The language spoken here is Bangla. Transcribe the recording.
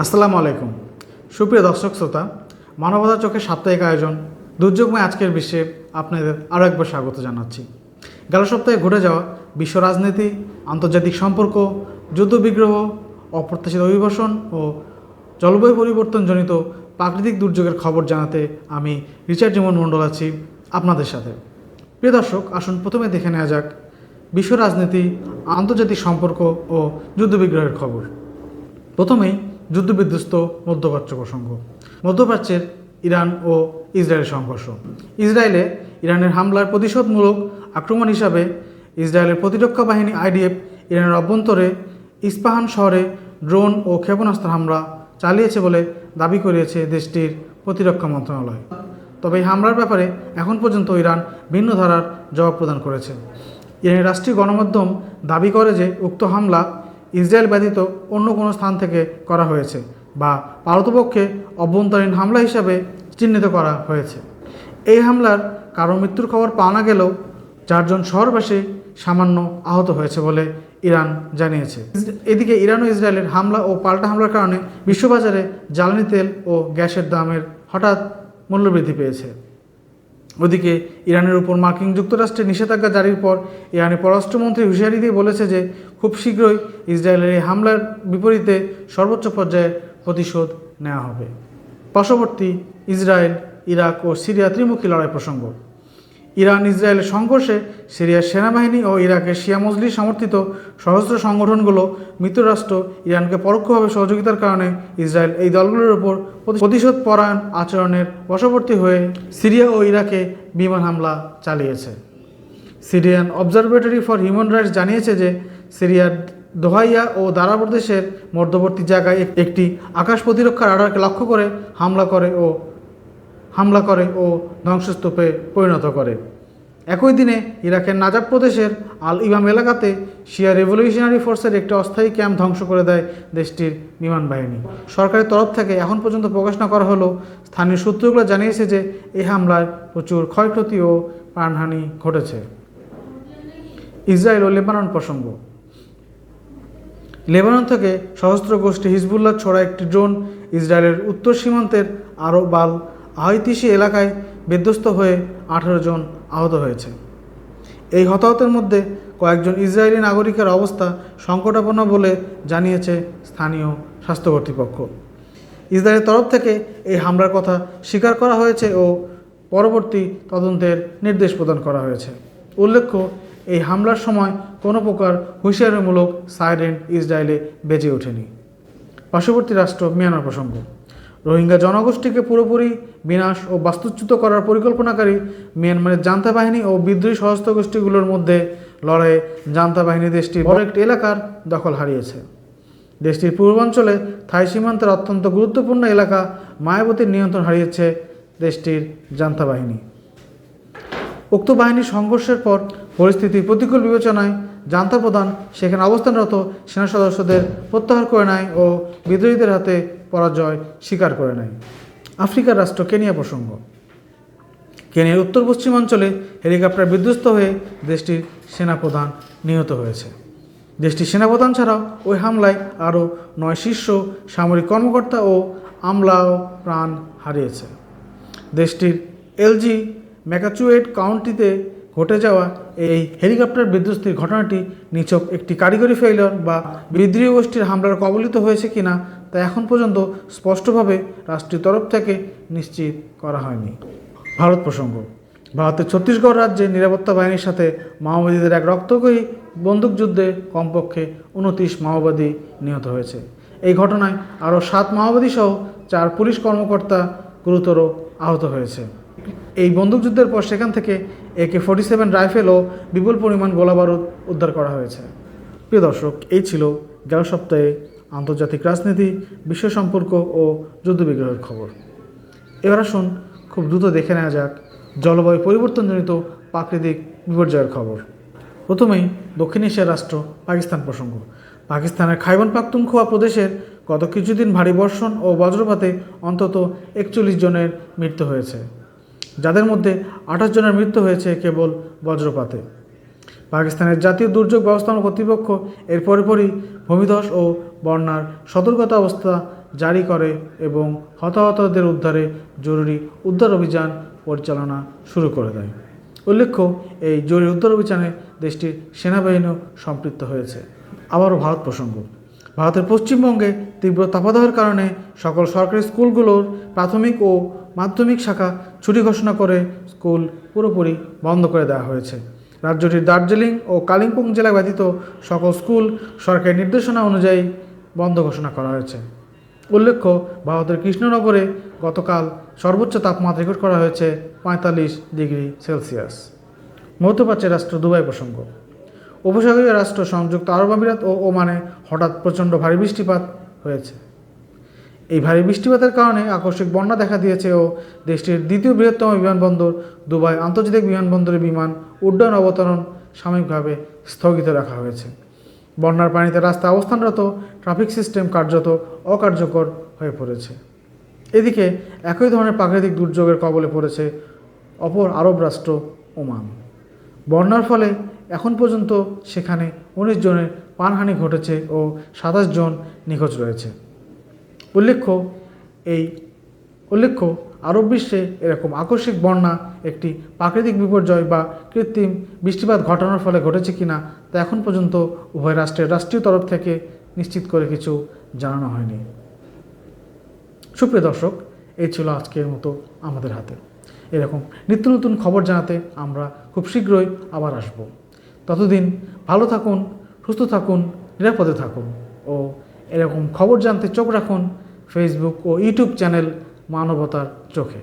আসসালামু আলাইকুম। সুপ্রিয় দর্শক শ্রোতা, মানবতার চোখে সাপ্তাহিক আয়োজন, দুর্যোগময় আজকের বিশ্বে আপনাদের আরও একবার স্বাগত জানাচ্ছি। গেল সপ্তাহে ঘটে যাওয়া বিশ্ব রাজনীতি, আন্তর্জাতিক সম্পর্ক যুদ্ধবিগ্রহ অপ্রত্যাশিত অভিবাসন ও জলবায়ু পরিবর্তনজনিত প্রাকৃতিক দুর্যোগের খবর জানাতে আমি রিচার্ড জীবন মণ্ডল আছি আপনাদের সাথে। প্রিয় দর্শক, আসুন প্রথমে দেখে নেওয়া যাক বিশ্ব রাজনীতি, আন্তর্জাতিক সম্পর্ক ও যুদ্ধবিগ্রহের খবর। প্রথমেই যুদ্ধবিধ্বস্ত মধ্যপ্রাচ্য প্রসঙ্গ। মধ্যপ্রাচ্যের ইরান ও ইসরায়েল সংঘর্ষ। ইসরায়েলে ইরানের হামলার প্রতিশোধমূলক আক্রমণ হিসাবে ইসরায়েলের প্রতিরক্ষা বাহিনী আইডিএফ ইরানের অভ্যন্তরে ইস্পাহান শহরে ড্রোন ও ক্ষেপণাস্ত্র হামলা চালিয়েছে বলে দাবি করিয়েছে দেশটির প্রতিরক্ষা মন্ত্রণালয়। তবে এই হামলার ব্যাপারে এখন পর্যন্ত ইরান ভিন্ন ধারার জবাব প্রদান করেছে। ইরানের রাষ্ট্রীয় গণমাধ্যম দাবি করে যে উক্ত হামলা ইসরায়েল ব্যতীত অন্য কোনো স্থান থেকে করা হয়েছে বা পারতপক্ষে অভ্যন্তরীণ হামলা হিসাবে চিহ্নিত করা হয়েছে। এই হামলার কারও মৃত্যুর খবর পাওয়া না গেলেও চারজন শহরবাসী সামান্য আহত হয়েছে বলে ইরান জানিয়েছে। এদিকে ইরান ও ইসরায়েলের হামলা ও পাল্টা হামলার কারণে বিশ্ববাজারে জ্বালানি তেল ও গ্যাসের দামের হঠাৎ মূল্যবৃদ্ধি পেয়েছে। ওদিকে ইরানের উপর মার্কিন যুক্তরাষ্ট্রের নিষেধাজ্ঞা জারির পর ইরানের পররাষ্ট্রমন্ত্রী হুঁশিয়ারি দিয়ে বলেছে যে খুব শীঘ্রই ইসরায়েলের এই হামলার বিপরীতে সর্বোচ্চ পর্যায়ে প্রতিশোধ নেওয়া হবে। পার্শ্ববর্তী ইসরায়েল, ইরাক ও সিরিয়া ত্রিমুখী লড়াই প্রসঙ্গ। ইরান ইসরায়েলের সংঘর্ষে সিরিয়ার সেনাবাহিনী ও ইরাকের শিয়া মজলি সমর্থিত সশস্ত্র সংগঠনগুলো মিত্ররাষ্ট্র ইরানকে পরোক্ষভাবে সহযোগিতার কারণে ইসরায়েল এই দলগুলোর উপর প্রতিশোধ পরায়ণ আচরণের বশবর্তী হয়ে সিরিয়া ও ইরাকে বিমান হামলা চালিয়েছে। Syrian Observatory for Human Rights জানিয়েছে যে সিরিয়ার দোহাইয়া ও দারা প্রদেশের মধ্যবর্তী জায়গায় একটি আকাশ প্রতিরক্ষা রাডারকে লক্ষ্য করে হামলা করে ও হামলা করে ও ধ্বংসস্তূপে পরিণত করে। একই দিনে ইরাকের নাজাব প্রদেশের আল ইমাম এলাকাতে শিয়া রেভলিউশনারি ফোর্সের একটি অস্থায়ী ক্যাম্প ধ্বংস করে দেয় দেশটির বিমান বাহিনী। সরকারের তরফ থেকে এখন পর্যন্ত প্রকাশ না করা হলেও স্থানীয় সূত্রগুলো জানিয়েছে যে এই হামলায় প্রচুর ক্ষয়ক্ষতি ও প্রাণহানি ঘটেছে। ইসরায়েল ও লেবানন প্রসঙ্গ। লেবানন থেকে সশস্ত্র গোষ্ঠী হিজবুল্লাহ ছড়া একটি ড্রোন ইসরায়েলের উত্তর সীমান্তের আরও বাল আহইতিসি এলাকায় বিধ্বস্ত হয়ে আঠারো জন আহত হয়েছে। এই হতাহতের মধ্যে কয়েকজন ইসরায়েলি নাগরিকের অবস্থা সংকটাপন্ন বলে জানিয়েছে স্থানীয় স্বাস্থ্য কর্তৃপক্ষ। ইসরায়েলের তরফ থেকে এই হামলার কথা স্বীকার করা হয়েছে ও পরবর্তী তদন্তের নির্দেশ প্রদান করা হয়েছে। উল্লেখ্য এই হামলার সময় কোনো প্রকার হুঁশিয়ারিমূলক সাইরেন ইসরায়েলে বেজে ওঠেনি। পার্শ্ববর্তী রাষ্ট্র মিয়ানমার প্রসঙ্গ। রোহিঙ্গা জনগোষ্ঠীকে পুরোপুরি বিনাশ ও বাস্তুচ্যুত করার পরিকল্পনাকারী মিয়ানমারের জান্তা বাহিনী ও বিদ্রোহী সশস্ত্র গোষ্ঠীগুলোর মধ্যে লড়াইয়ে জান্তা বাহিনী দেশটির বড় একটি এলাকার দখল হারিয়েছে। দেশটির পূর্বাঞ্চলে থাই সীমান্তের অত্যন্ত গুরুত্বপূর্ণ এলাকা মায়াবতীর নিয়ন্ত্রণ হারিয়েছে দেশটির জান্তা বাহিনী। উক্ত বাহিনীর সংঘর্ষের পর পরিস্থিতি প্রতিকূল বিবেচনায় জান্তা প্রধান সেখানে অবস্থানরত সেনা সদস্যদের প্রত্যাহার করে নেয় ও বিদ্রোহীদের হাতে পরাজয় স্বীকার করে নেয়। আফ্রিকার রাষ্ট্র কেনিয়া প্রসঙ্গ। কেনিয়ার উত্তর পশ্চিমাঞ্চলে হেলিকপ্টার বিধ্বস্ত হয়ে দেশটির সেনাপ্রধান নিহত হয়েছে। দেশটির সেনাপ্রধান ছাড়াও ওই হামলায় আরও নয় শীর্ষ সামরিক কর্মকর্তা ও আমলাও প্রাণ হারিয়েছে। দেশটির এলজি ম্যাকাচুয়েট কাউন্টিতে ঘটে যাওয়া এই হেলিকপ্টার বিধ্বস্তির ঘটনাটি নিছক একটি কারিগরি ফেইলর বা বিদ্রোহী গোষ্ঠীর হামলার কবলিত হয়েছে কিনা তা এখন পর্যন্ত স্পষ্টভাবে রাষ্ট্রীয় তরফ থেকে নিশ্চিত করা হয়নি। ভারত প্রসঙ্গ। ভারতের ছত্তিশগড় রাজ্যে নিরাপত্তা বাহিনীর সাথে মাওবাদীদের এক রক্তকয়ী বন্দুকযুদ্ধে কমপক্ষে উনত্রিশ মাওবাদী নিহত হয়েছে। এই ঘটনায় আরও সাত মাওবাদী সহ চার পুলিশ কর্মকর্তা গুরুতর আহত হয়েছে। এই বন্দুকযুদ্ধের পর সেখান থেকে একে ফোর্টি সেভেন রাইফেল ও বিপুল পরিমাণ গোলাবারুদ উদ্ধার করা হয়েছে। প্রিয় দর্শক, এই ছিল গেল সপ্তাহে আন্তর্জাতিক রাজনীতি, বিশ্ব সম্পর্ক ও যুদ্ধবিগ্রহের খবর। এবার আসুন খুব দ্রুত দেখে নেওয়া যাক জলবায়ু পরিবর্তনজনিত প্রাকৃতিক বিপর্যয়ের খবর। প্রথমেই দক্ষিণ এশিয়ার রাষ্ট্র পাকিস্তান প্রসঙ্গ। পাকিস্তানের খাইবান পাখতুনখোয়া প্রদেশের গত কিছুদিন ভারী বর্ষণ ও বজ্রপাতে অন্তত একচল্লিশ জনের মৃত্যু হয়েছে। যাদের মধ্যে আঠাশ জনের মৃত্যু হয়েছে কেবল বজ্রপাতে। পাকিস্তানের জাতীয় দুর্যোগ ব্যবস্থাপনা কর্তৃপক্ষ এর পরপরই ভূমিধস ও বন্যার সতর্কতা অবস্থা জারি করে এবং হতাহতদের উদ্ধারে জরুরি উদ্ধার অভিযান পরিচালনা শুরু করে দেয়। উল্লেখ্য, এই জরুরি উদ্ধার অভিযানে দেশটির সেনাবাহিনীও সম্পৃক্ত হয়েছে। আবারও ভারত প্রসঙ্গ। ভারতের পশ্চিমবঙ্গে তীব্র তাপাদাহের কারণে সকল সরকারি স্কুলগুলোর প্রাথমিক ও মাধ্যমিক শাখা ছুটি ঘোষণা করে স্কুল পুরোপুরি বন্ধ করে দেওয়া হয়েছে। রাজ্যটির দার্জিলিং ও কালিম্পং জেলা ব্যতীত সকল স্কুল সরকারি নির্দেশনা অনুযায়ী বন্ধ ঘোষণা করা হয়েছে। উল্লেখ্য, ভারতের কৃষ্ণনগরে গতকাল সর্বোচ্চ তাপমাত্রা রেকর্ড করা হয়েছে পঁয়তাল্লিশ ডিগ্রি সেলসিয়াস। মধ্যপ্রাচ্যের রাষ্ট্র দুবাই প্রসঙ্গ। উপসাগরীয় রাষ্ট্র সংযুক্ত আরব আমিরাত ও ওমানে হঠাৎ প্রচণ্ড ভারী বৃষ্টিপাত হয়েছে। এই ভারী বৃষ্টিপাতের কারণে আকস্মিক বন্যা দেখা দিয়েছে ও দেশটির দ্বিতীয় বৃহত্তম বিমানবন্দর দুবাই আন্তর্জাতিক বিমানবন্দরে বিমান উড্ডয়ন অবতরণ সাময়িকভাবে স্থগিত রাখা হয়েছে। বন্যার পানিতে রাস্তায় অবস্থানরত ট্রাফিক সিস্টেম কার্যত অকার্যকর হয়ে পড়েছে। এদিকে একই ধরনের প্রাকৃতিক দুর্যোগের কবলে পড়েছে অপর আরব রাষ্ট্র ওমান। বন্যার ফলে এখন পর্যন্ত সেখানে উনিশ জনের প্রাণহানি ঘটেছে ও সাতাশ জন নিখোঁজ রয়েছে। উল্লেখ্য, এই উল্লেখ্য, আরব বিশ্বে এরকম আকস্মিক বন্যা, একটি প্রাকৃতিক বিপর্যয় বা কৃত্রিম বৃষ্টিপাত ঘটানোর ফলে ঘটেছে কিনা তা এখন পর্যন্ত উভয় রাষ্ট্রের রাষ্ট্রীয় তরফ থেকে নিশ্চিত করে কিছু জানানো হয়নি। সুপ্রিয় দর্শক, এই ছিল আজকের মতো আমাদের হাতে। এরকম নিত্য নতুন খবর জানাতে আমরা খুব শীঘ্রই আবার আসব। ততদিন ভালো থাকুন, সুস্থ থাকুন, নিরাপদে থাকুন ও এরকম খবর জানতে চোখ রাখুন। ফেসবুক ও ইউটিউব চ্যানেল মানবতার চোখে।